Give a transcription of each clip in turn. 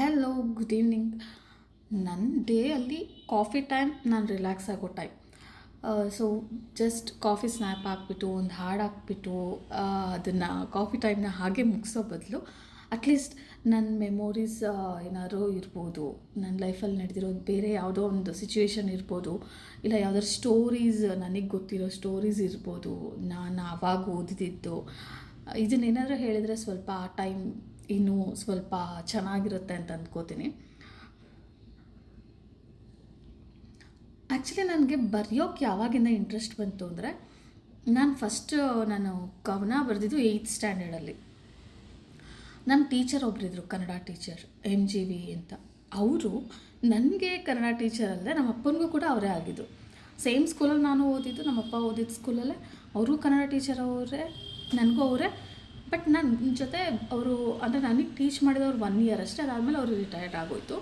Hello good evening ನನ್ನ day ಅಲ್ಲಿ coffee time ನಾನು ರಿಲ್ಯಾಕ್ಸ್ ಆಗೋ time so just coffee snap ಹಾಕ್ಬಿಟ್ಟು ಒಂದು ಹಾಡು ಹಾಕ್ಬಿಟ್ಟು ಅದನ್ನು ಕಾಫಿ ಟೈಮ್ನ ಹಾಗೆ ಮುಗಿಸೋ ಬದಲು ಅಟ್ಲೀಸ್ಟ್ ನನ್ನ ಮೆಮೊರೀಸ್ ಏನಾದರೂ ಇರ್ಬೋದು. ನನ್ನ ಲೈಫಲ್ಲಿ ನಡೆದಿರೋದು ಬೇರೆ ಯಾವುದೋ ಒಂದು ಸಿಚುವೇಶನ್ ಇರ್ಬೋದು. ಇಲ್ಲ ಯಾವ್ದಾದ್ರು ಸ್ಟೋರೀಸ್ ನನಗೆ ಗೊತ್ತಿರೋ ಸ್ಟೋರೀಸ್ ಇರ್ಬೋದು. ನಾನು ಆವಾಗ ಓದಿದ್ದು. ಇದನ್ನೇನಾದರೂ ಹೇಳಿದರೆ ಸ್ವಲ್ಪ ಆ ಟೈಮ್ ಇನ್ನೂ ಸ್ವಲ್ಪ ಚೆನ್ನಾಗಿರುತ್ತೆ ಅಂತ ಅಂದ್ಕೋತೀನಿ. ಆ್ಯಕ್ಚುಲಿ ನನಗೆ ಬರೆಯೋಕ್ಕೆ ಯಾವಾಗಿಂದ ಇಂಟ್ರೆಸ್ಟ್ ಬಂತು ಅಂದರೆ, ನಾನು ಫಸ್ಟ್ ನಾನು ಕವನ ಬರೆದಿದ್ದು ಏಯ್ತ್ ಸ್ಟ್ಯಾಂಡರ್ಡಲ್ಲಿ ನಮ್ಮ teacher ಒಬ್ಬರಿದ್ರು Kannada teacher M G V ಅಂತ. ಅವರು ನನಗೆ ಕನ್ನಡ ಟೀಚರ್ ಅಲ್ಲದೆ ನಮ್ಮ ಅಪ್ಪನಿಗೂ ಕೂಡ ಅವರೇ ಆಗಿದ್ದು. ಸೇಮ್ ಸ್ಕೂಲಲ್ಲಿ ನಾನು ಓದಿದ್ದು ನಮ್ಮಪ್ಪ ಓದಿದ್ದ ಸ್ಕೂಲಲ್ಲೇ ಅವರು ಕನ್ನಡ ಟೀಚರ್ ಅವರೇ, ನನಗೂ ಅವರೇ. ಬಟ್ ನನ್ನ ಜೊತೆ ಅವರು, ಅಂದರೆ ನನಗೆ ಟೀಚ್ ಮಾಡಿದವ್ರು ಒನ್ ಇಯರ್ ಅಷ್ಟೇ, ಅದಾದಮೇಲೆ ಅವರು ರಿಟೈರ್ಡ್ ಆಗೋಯ್ತು.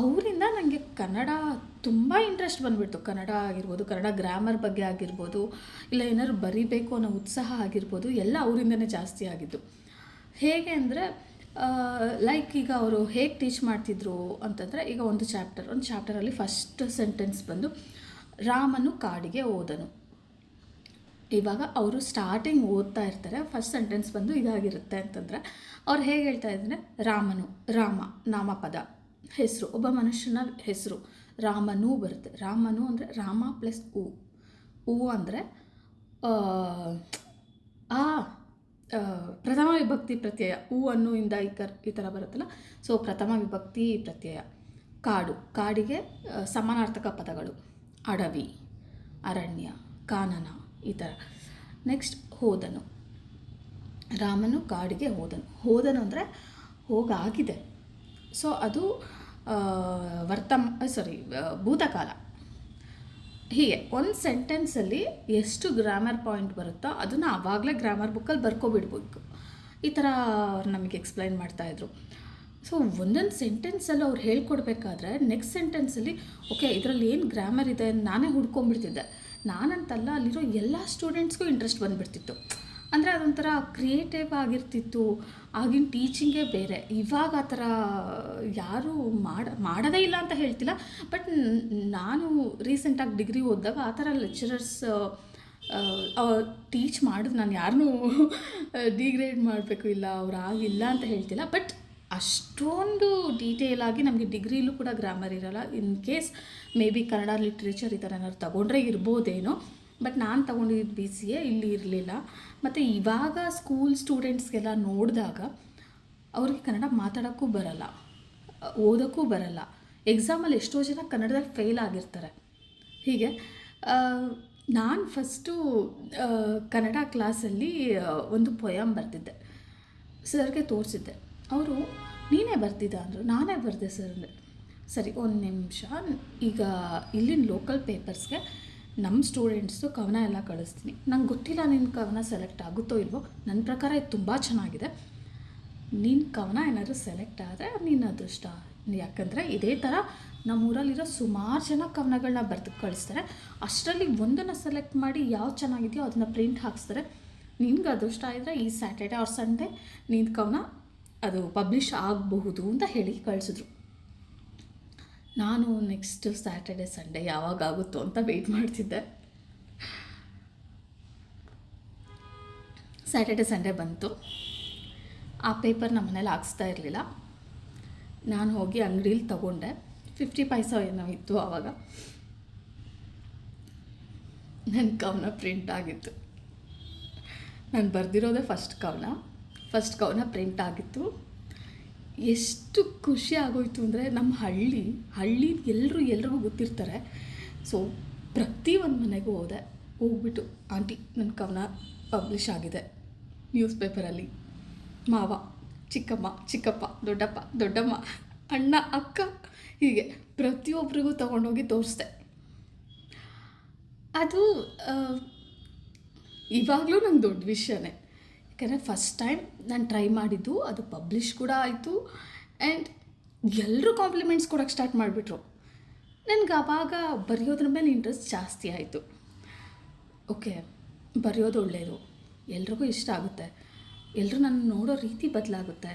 ಅವರಿಂದ ನನಗೆ ಕನ್ನಡ ತುಂಬ ಇಂಟ್ರೆಸ್ಟ್ ಬಂದುಬಿಡ್ತು. ಕನ್ನಡ ಆಗಿರ್ಬೋದು, ಕನ್ನಡ ಗ್ರಾಮರ್ ಬಗ್ಗೆ ಆಗಿರ್ಬೋದು, ಇಲ್ಲ ಏನಾದ್ರು ಬರಿಬೇಕು ಅನ್ನೋ ಉತ್ಸಾಹ ಆಗಿರ್ಬೋದು, ಎಲ್ಲ ಅವರಿಂದನೇ ಜಾಸ್ತಿ ಆಗಿದ್ದು. ಹೇಗೆ ಅಂದರೆ ಲೈಕ್ ಈಗ ಅವರು ಹೇಗೆ ಟೀಚ್ ಮಾಡ್ತಿದ್ರು ಅಂತಂದರೆ, ಈಗ ಒಂದು ಚಾಪ್ಟರ್ ಒಂದು ಚಾಪ್ಟರಲ್ಲಿ ಫಸ್ಟ್ ಸೆಂಟೆನ್ಸ್ ಬಂದು, ರಾಮನು ಕಾಡಿಗೆ ಹೋದನು. ಇವಾಗ ಅವರು ಸ್ಟಾರ್ಟಿಂಗ್ ಓದ್ತಾ ಇರ್ತಾರೆ ಫಸ್ಟ್ ಸೆಂಟೆನ್ಸ್ ಬಂದು ಇದಾಗಿರುತ್ತೆ ಅಂತಂದರೆ, ಅವ್ರು ಹೇಗೆ ಹೇಳ್ತಾ ಇದ್ದಾರೆ? ರಾಮನು, ರಾಮ, ನಾಮಪದ, ಹೆಸರು, ಒಬ್ಬ ಮನುಷ್ಯನ ಹೆಸರು, ರಾಮನೂ ಬರುತ್ತೆ. ರಾಮನು ಅಂದರೆ ರಾಮ ಪ್ಲಸ್ ಉ. ಉ ಅಂದರೆ, ಆ ಪ್ರಥಮ ವಿಭಕ್ತಿ ಪ್ರತ್ಯಯ. ಹೂ ಅನ್ನು ಇಂದ ಈ ಕರ್, ಈ ಥರ ಬರುತ್ತಲ್ಲ? ಸೊ ಪ್ರಥಮ ವಿಭಕ್ತಿ ಪ್ರತ್ಯಯ. ಕಾಡು, ಕಾಡಿಗೆ ಸಮಾನಾರ್ಥಕ ಪದಗಳು. ಅಡವಿ, ಅರಣ್ಯ, ಕಾನನ. ಈ ಥರ. ನೆಕ್ಸ್ಟ್ ಹೋದನು. ರಾಮನು ಕಾಡಿಗೆ ಹೋದನು. ಹೋದನು ಅಂದರೆ ಹೋಗಾಗಿದೆ. ಸೊ ಅದು ವರ್ತಮ ಸಾರಿ ಭೂತಕಾಲ. ಹೀಗೆ, ಒಂದು ಸೆಂಟೆನ್ಸಲ್ಲಿ ಎಷ್ಟು ಗ್ರಾಮರ್ ಪಾಯಿಂಟ್ ಬರುತ್ತೋ ಅದನ್ನು ಆವಾಗಲೇ ಗ್ರಾಮರ್ ಬುಕ್ಕಲ್ಲಿ ಬರ್ಕೊಬಿಡ್ಬೇಕು. ಈ ಥರ ಅವ್ರು ನಮಗೆ ಎಕ್ಸ್ಪ್ಲೈನ್ ಮಾಡ್ತಾಯಿದ್ರು ಸೊ ಒಂದೊಂದು ಸೆಂಟೆನ್ಸಲ್ಲಿ ಅವ್ರು ಹೇಳ್ಕೊಡ್ಬೇಕಾದ್ರೆ ನೆಕ್ಸ್ಟ್ ಸೆಂಟೆನ್ಸಲ್ಲಿ ಓಕೆ ಇದರಲ್ಲಿ ಏನು ಗ್ರಾಮರ್ ಇದೆ ನಾನೇ ಹುಡ್ಕೊಂಡ್ಬಿಡ್ತಿದ್ದೆ. ನಾನಂತಲ್ಲ ಅಲ್ಲಿರೋ ಎಲ್ಲ ಸ್ಟೂಡೆಂಟ್ಸ್ಗೂ ಇಂಟ್ರೆಸ್ಟ್ ಬಂದುಬಿಡ್ತಿತ್ತು. ಅಂದರೆ ಅದೊಂಥರ ಕ್ರಿಯೇಟಿವ್ ಆಗಿರ್ತಿತ್ತು. ಆಗಿನ ಟೀಚಿಂಗೇ ಬೇರೆ. ಇವಾಗ ಆ ಥರ ಯಾರೂ ಮಾಡ, ಮಾಡೋದೇ ಇಲ್ಲ ಅಂತ ಹೇಳ್ತಿಲ್ಲ. ಬಟ್ ನಾನು ರೀಸೆಂಟಾಗಿ ಡಿಗ್ರಿ ಓದಿದಾಗ ಆ ಥರ ಲೆಕ್ಚರರ್ಸ್ ಟೀಚ್ ಮಾಡಿದ್ರು ನಾನು ಯಾರನ್ನೂ ಡಿಗ್ರೇಡ್ ಮಾಡಬೇಕು ಇಲ್ಲ, ಅವ್ರು ಆಗಿಲ್ಲ ಅಂತ ಹೇಳ್ತಿಲ್ಲ. ಬಟ್ ಅಷ್ಟೊಂದು ಡೀಟೇಲ್ ಆಗಿ ನಮಗೆ ಡಿಗ್ರಿಲೂ ಕೂಡ ಗ್ರಾಮರ್ ಇರಲ್ಲ. In case may be Kannada literature ಈ ಥರ ಏನಾದ್ರು ತಗೊಂಡ್ರೆ ಇರ್ಬೋದೇನೋ. ಬಟ್ ನಾನು ತೊಗೊಂಡಿದ್ದು ಬಿ ಸಿ ಎ ಇಲ್ಲಿ ಇರಲಿಲ್ಲ. ಮತ್ತು ಇವಾಗ ಸ್ಕೂಲ್ ಸ್ಟೂಡೆಂಟ್ಸ್ಗೆಲ್ಲ ನೋಡಿದಾಗ ಅವ್ರಿಗೆ ಕನ್ನಡ ಮಾತಾಡೋಕ್ಕೂ ಬರಲ್ಲ. ಓದೋಕ್ಕೂ ಬರಲ್ಲ. ಎಕ್ಸಾಮಲ್ಲಿ ಎಷ್ಟೋ ಜನ ಕನ್ನಡದಲ್ಲಿ ಫೇಲ್ ಆಗಿರ್ತಾರೆ. ಹೀಗೆ ನಾನು ಫಸ್ಟು ಕನ್ನಡ ಕ್ಲಾಸಲ್ಲಿ ಒಂದು ಪೊಯಮ್ ಬರೆದಿದ್ದೆ ಸರ್ಗೆ ತೋರಿಸಿದ್ದೆ. ಅವರು ನೀನೇ ಬರ್ತಿದ್ದ ಅಂದರು. ನಾನೇ ಬರೆದೆ ಸರ್ ಅಂದೆ. ಸರಿ, ಒಂದು ನಿಮಿಷ. ಈಗ ಇಲ್ಲಿನ ಲೋಕಲ್ ಪೇಪರ್ಸ್ಗೆ ನಮ್ಮ ಸ್ಟೂಡೆಂಟ್ಸು ಕವನ ಎಲ್ಲ ಕಳಿಸ್ತೀನಿ. ನಂಗೆ ಗೊತ್ತಿಲ್ಲ ನಿನ್ನ ಕವನ ಸೆಲೆಕ್ಟ್ ಆಗುತ್ತೋ ಇಲ್ವೋ. ನನ್ನ ಪ್ರಕಾರ ಇದು ತುಂಬ ಚೆನ್ನಾಗಿದೆ. ನಿನ್ನ ಕವನ ಏನಾದರೂ ಸೆಲೆಕ್ಟ್ ಆದರೆ ನಿನ್ನ ಅದೃಷ್ಟ. ಯಾಕಂದರೆ ಇದೇ ಥರ ನಮ್ಮೂರಲ್ಲಿರೋ ಸುಮಾರು ಜನ ಕವನಗಳನ್ನ ಬರೆದು ಕಳಿಸ್ತಾರೆ. ಅಷ್ಟರಲ್ಲಿ ಒಂದನ್ನು ಸೆಲೆಕ್ಟ್ ಮಾಡಿ ಯಾವ್ದು ಚೆನ್ನಾಗಿದೆಯೋ ಅದನ್ನು ಪ್ರಿಂಟ್ ಹಾಕ್ಸ್ತಾರೆ. ನಿನ್ಗೆ ಅದೃಷ್ಟ ಇದ್ದರೆ ಈ ಸ್ಯಾಟರ್ಡೆ ಆರ್ ಸಂಡೇ ನಿನ್ನ ಕವನ ಅದು ಪಬ್ಲಿಷ್ ಆಗಬಹುದು ಅಂತ ಹೇಳಿ ಕಳಿಸಿದ್ರು. ನಾನು ನೆಕ್ಸ್ಟ್ ಸ್ಯಾಟರ್ಡೆ ಸಂಡೇ ಯಾವಾಗ ಆಗುತ್ತೋ ಅಂತ ವೆಯ್ಟ್ ಮಾಡ್ತಿದ್ದೆ. ಸ್ಯಾಟರ್ಡೆ ಸಂಡೇ ಬಂತು. ಆ ಪೇಪರ್ ನಮ್ಮ ಮನೇಲಿ ಹಾಕ್ಸ್ತಾ ಇರಲಿಲ್ಲ. ನಾನು ಹೋಗಿ ಅಂಗಡೀಲಿ ತಗೊಂಡೆ. ಫಿಫ್ಟಿ ಪೈಸ ಏನೋ ಇತ್ತು ಆವಾಗ ನನ್ನ ಕವನ ಪ್ರಿಂಟ್ ಆಗಿತ್ತು. ನಾನು ಬರೆದಿರೋದೇ ಫಸ್ಟ್ ಕವನ. ಫಸ್ಟ್ ಕವನ ಪ್ರಿಂಟ್ ಆಗಿತ್ತು. ಎಷ್ಟು ಖುಷಿ ಆಗೋಯ್ತು ಅಂದರೆ ನಮ್ಮ ಹಳ್ಳಿ ಹಳ್ಳಿ ಎಲ್ಲರೂ ಎಲ್ರಿಗೂ ಗೊತ್ತಿರ್ತಾರೆ. ಸೊ ಪ್ರತಿ ಒಂದು ಮನೆಗೂ ಹೋದೆ. ಹೋಗ್ಬಿಟ್ಟು, ಆಂಟಿ ನನ್ನ ಕವನ ಪಬ್ಲಿಷ್ ಆಗಿದೆ ನ್ಯೂಸ್ ಪೇಪರಲ್ಲಿ ಮಾವ, ಚಿಕ್ಕಮ್ಮ, ಚಿಕ್ಕಪ್ಪ, ದೊಡ್ಡಪ್ಪ, ದೊಡ್ಡಮ್ಮ, ಅಣ್ಣ, ಅಕ್ಕ ಹೀಗೆ ಪ್ರತಿಯೊಬ್ಬರಿಗೂ ತೊಗೊಂಡೋಗಿ ತೋರಿಸ್ದೆ. ಅದು ಇವಾಗಲೂ ನಂಗೆ ದೊಡ್ಡ ವಿಷಯನೇ. ಯಾಕಂದರೆ ಫಸ್ಟ್ ಟೈಮ್ ನಾನು ಟ್ರೈ ಮಾಡಿದ್ದು, ಅದು ಪಬ್ಲಿಷ್ ಕೂಡ ಆಯಿತು. ಆ್ಯಂಡ್ ಎಲ್ಲರೂ ಕಾಂಪ್ಲಿಮೆಂಟ್ಸ್ ಕೊಡೋಕ್ಕೆ ಸ್ಟಾರ್ಟ್ ಮಾಡಿಬಿಟ್ರು. ನನಗೆ ಆವಾಗ ಬರೆಯೋದ್ರ ಮೇಲೆ ಇಂಟ್ರೆಸ್ಟ್ ಜಾಸ್ತಿ ಆಯಿತು. ಓಕೆ ಬರೆಯೋದು ಒಳ್ಳೆಯದು ಎಲ್ರಿಗೂ ಇಷ್ಟ ಆಗುತ್ತೆ. ಎಲ್ಲರೂ ನನ್ನ ನೋಡೋ ರೀತಿ ಬದಲಾಗುತ್ತೆ.